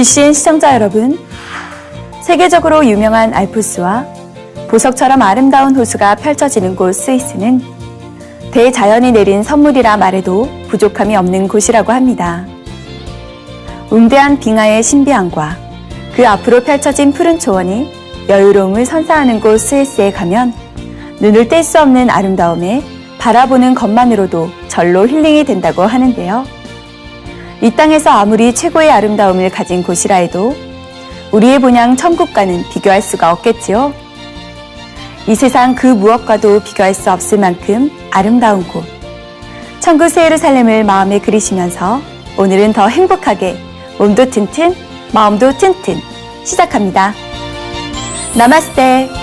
GCN 시청자 여러분, 세계적으로 유명한 알프스와 보석처럼 아름다운 호수가 펼쳐지는 곳 스위스는 대자연이 내린 선물이라 말해도 부족함이 없는 곳이라고 합니다. 웅대한 빙하의 신비함과 그 앞으로 펼쳐진 푸른 초원이 여유로움을 선사하는 곳 스위스에 가면 눈을 뗄 수 없는 아름다움에 바라보는 것만으로도 절로 힐링이 된다고 하는데요. 이 땅에서 아무리 최고의 아름다움을 가진 곳이라 해도 우리의 본향 천국과는 비교할 수가 없겠지요. 이 세상 그 무엇과도 비교할 수 없을 만큼 아름다운 곳. 천국 새 예루살렘을 마음에 그리시면서 오늘은 더 행복하게 몸도 튼튼, 마음도 튼튼 시작합니다. 나마스테.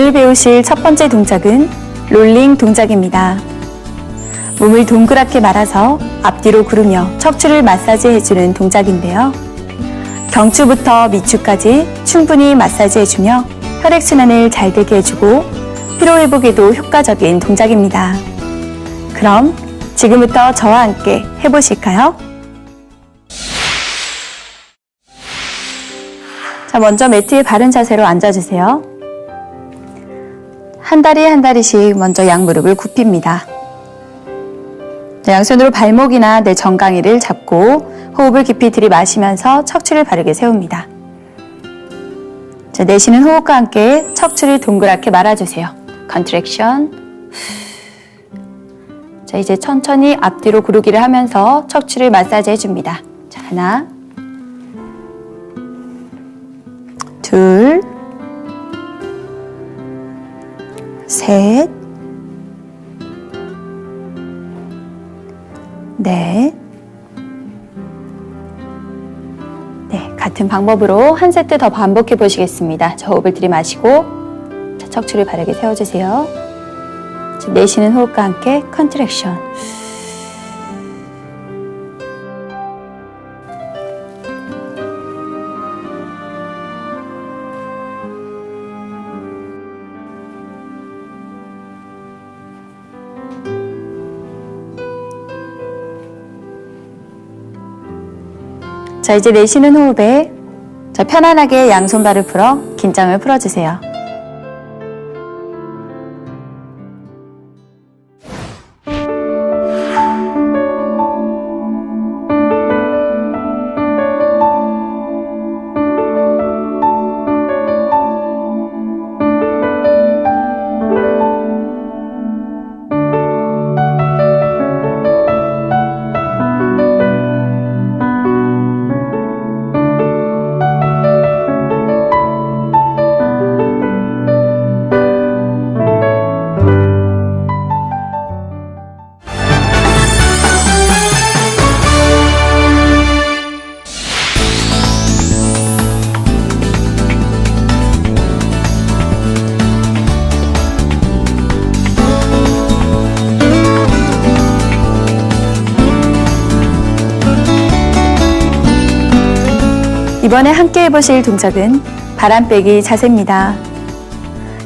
오늘 배우실 첫 번째 동작은 롤링 동작입니다. 몸을 동그랗게 말아서 앞뒤로 구르며 척추를 마사지해주는 동작인데요. 경추부터 미추까지 충분히 마사지해주며 혈액순환을 잘 되게 해주고 피로회복에도 효과적인 동작입니다. 그럼 지금부터 저와 함께 해보실까요? 자, 먼저 매트에 바른 자세로 앉아주세요. 한 다리 한 다리씩 먼저 양무릎을 굽힙니다. 자, 양손으로 발목이나 내 정강이를 잡고 호흡을 깊이 들이마시면서 척추를 바르게 세웁니다. 자, 내쉬는 호흡과 함께 척추를 동그랗게 말아주세요. 컨트랙션. 자, 이제 천천히 앞뒤로 구르기를 하면서 척추를 마사지 해줍니다. 자, 하나, 둘, 셋, 넷, 네, 같은 방법으로 한 세트 더 반복해 보시겠습니다. 자, 호흡을 들이마시고 자, 척추를 바르게 세워주세요. 자, 내쉬는 호흡과 함께 컨트랙션. 자, 이제 내쉬는 호흡에 자, 편안하게 양손발을 풀어 긴장을 풀어주세요. 이번에 함께 해보실 동작은 바람 빼기 자세입니다.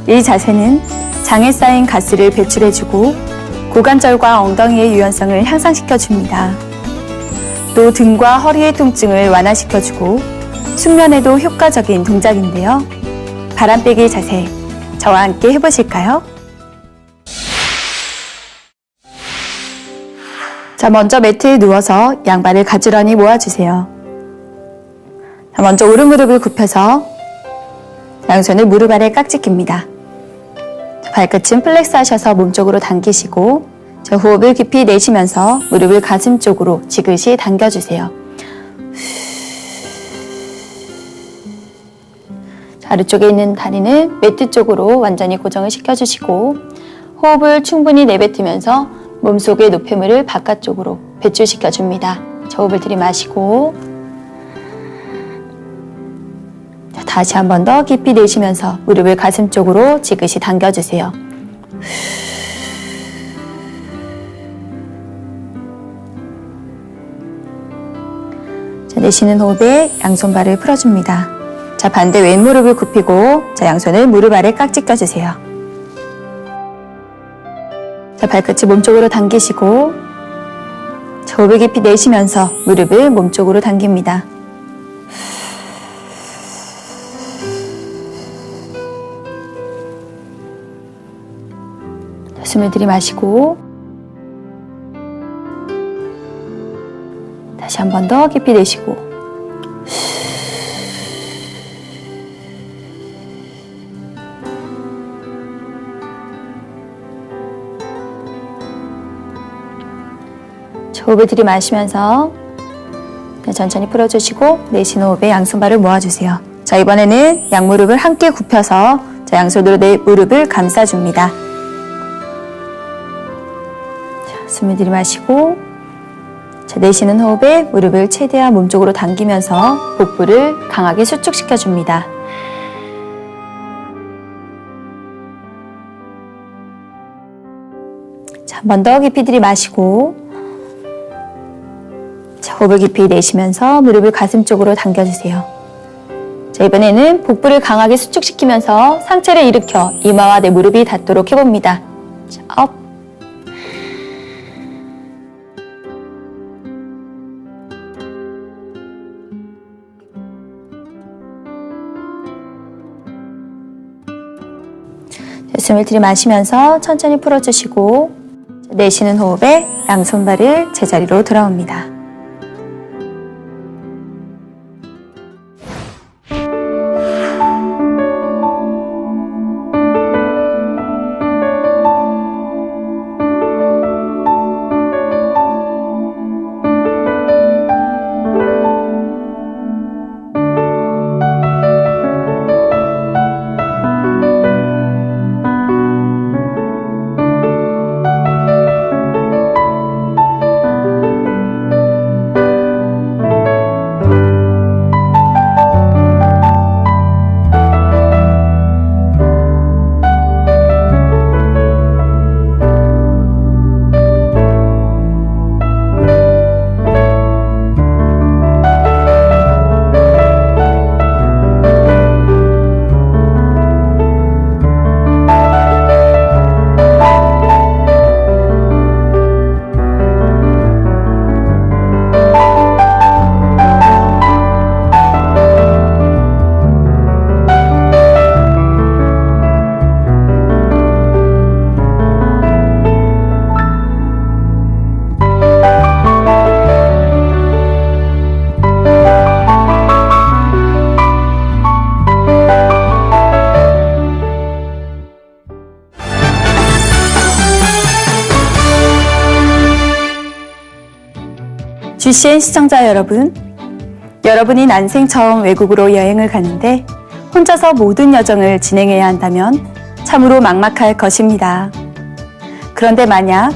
이 자세는 장에 쌓인 가스를 배출해주고 고관절과 엉덩이의 유연성을 향상시켜줍니다. 또 등과 허리의 통증을 완화시켜주고 숙면에도 효과적인 동작인데요. 바람 빼기 자세, 저와 함께 해보실까요? 자, 먼저 매트에 누워서 양발을 가지런히 모아주세요. 자, 먼저 오른 무릎을 굽혀서 양손을 무릎 아래 깍지 낍니다. 발끝은 플렉스 하셔서 몸쪽으로 당기시고 자, 호흡을 깊이 내쉬면서 무릎을 가슴 쪽으로 지그시 당겨주세요. 자, 아래쪽에 있는 다리는 매트 쪽으로 완전히 고정을 시켜주시고 호흡을 충분히 내뱉으면서 몸속의 노폐물을 바깥쪽으로 배출시켜줍니다. 자, 호흡을 들이마시고 다시 한 번 더 깊이 내쉬면서 무릎을 가슴 쪽으로 지그시 당겨주세요. 자, 내쉬는 호흡에 양손발을 풀어줍니다. 자, 반대 왼무릎을 굽히고 자, 양손을 무릎 아래 깍지 껴주세요. 자, 발끝을 몸쪽으로 당기시고 자, 호흡을 깊이 내쉬면서 무릎을 몸쪽으로 당깁니다. 숨을 들이마시고 다시 한 번 더 깊이 내쉬고 호흡을 들이마시면서 천천히 풀어주시고 내쉬 호흡에 양손발을 모아주세요. 자 이번에는 양무릎을 함께 굽혀서 자 양손으로 내 무릎을 감싸줍니다. 숨을 들이마시고 자, 내쉬는 호흡에 무릎을 최대한 몸쪽으로 당기면서 복부를 강하게 수축시켜 줍니다. 자, 한 번 더 깊이 들이마시고 자, 호흡을 깊이 내쉬면서 무릎을 가슴 쪽으로 당겨주세요. 자, 이번에는 복부를 강하게 수축시키면서 상체를 일으켜 이마와 내 무릎이 닿도록 해봅니다. 자, 업. 숨을 들이마시면서 천천히 풀어주시고 자, 내쉬는 호흡에 양손발을 제자리로 돌아옵니다. GCN 시청자 여러분, 여러분이 난생 처음 외국으로 여행을 가는데 혼자서 모든 여정을 진행해야 한다면 참으로 막막할 것입니다. 그런데 만약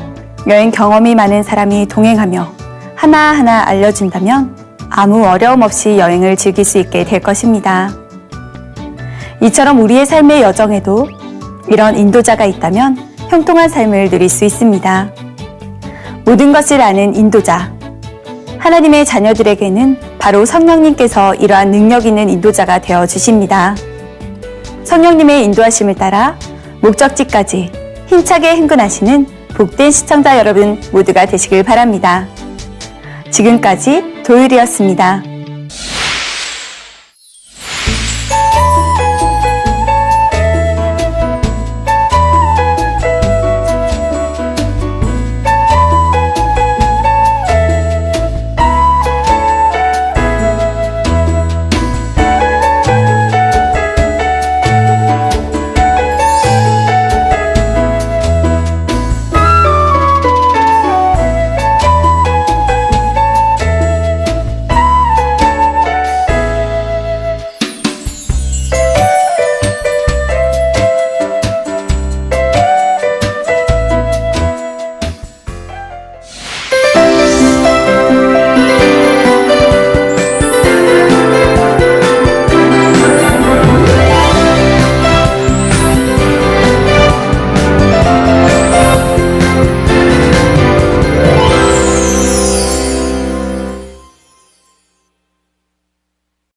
여행 경험이 많은 사람이 동행하며 하나하나 알려준다면 아무 어려움 없이 여행을 즐길 수 있게 될 것입니다. 이처럼 우리의 삶의 여정에도 이런 인도자가 있다면 형통한 삶을 누릴 수 있습니다. 모든 것을 아는 인도자. 하나님의 자녀들에게는 바로 성령님께서 이러한 능력 있는 인도자가 되어 주십니다. 성령님의 인도하심을 따라 목적지까지 힘차게 행군하시는 복된 시청자 여러분 모두가 되시길 바랍니다. 지금까지 도율이었습니다.